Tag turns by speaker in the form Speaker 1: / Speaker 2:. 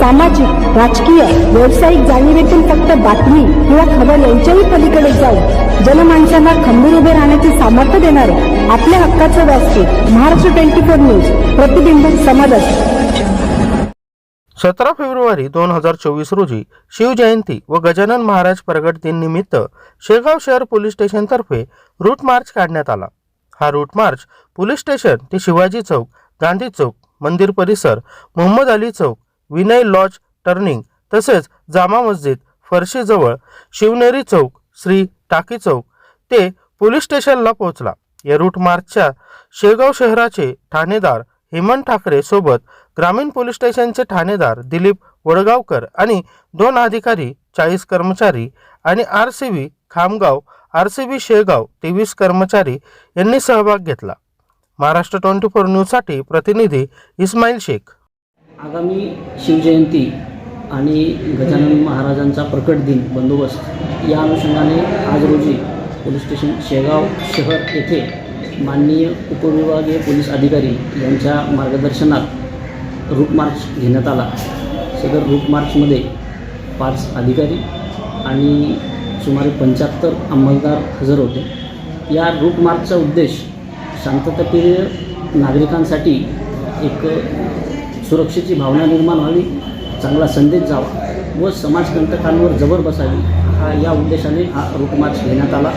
Speaker 1: सामाजिक राजकीय व्यावसायिक जाणीवेतून फक्त बातमी किंवा खबर यांच्याही पलीकडे जाऊन जनमानसांना खंबीर उभे राहण्याचे सामर्थ्य देणारे आपल्या हक्काचं व्यासपीठ महाराष्ट्र ट्वेंटी फोर न्यूज प्रतिबिंब समाजाचे.
Speaker 2: सतरा फेब्रुवारी दोन हजार चोवीस रोजी शिवजयंती व गजानन महाराज प्रगट दिन निमित्त शेगाव शहर पोलीस स्टेशनतर्फे रूट मार्च काढण्यात आला. हा रूट मार्च पोलीस स्टेशन ते शिवाजी चौक गांधी चौक मंदिर परिसर मोहम्मद अली चौक विनय लॉज टर्निंग तसेच जामा मस्जिद फरशीजवळ शिवनेरी चौक श्री टाकी चौक ते पोलीस स्टेशनला पोहोचला. या रूट मार्चच्या शेगाव शहराचे ठाणेदार हेमंत ठाकरे सोबत ग्रामीण पोलीस स्टेशनचे ठाणेदार दिलीप वडगावकर आणि दोन अधिकारी चाळीस कर्मचारी आणि R C B Khamgaon R C B Shegaon तेवीस कर्मचारी यांनी सहभाग घेतला. महाराष्ट्र ट्वेंटी फोर न्यूजसाठी प्रतिनिधी इस्माईल शेख.
Speaker 3: आगामी शिवजयंती आणि गजानन महाराजांचा प्रकट दिन बंदोबस्त या अनुषंगाने आज रोजी पोलीस स्टेशन शेगाव शहर येथे माननीय उपविभागीय पोलीस अधिकारी यांच्या मार्गदर्शनात रूट मार्च घेण्यात आला. सदर रूट मार्चमध्ये पाच अधिकारी आणि सुमारे पंच्याहत्तर अंमलदार हजर होते. या रूट मार्चचा उद्देश शांतताप्रिय नागरिकांसाठी एक सुरक्षेची भावना निर्माण व्हावी चांगला संदेश जावा व समाजकंटकांवर जबर बसावी हा या उद्देशाने हा रूटमार्च घेण्यात आला.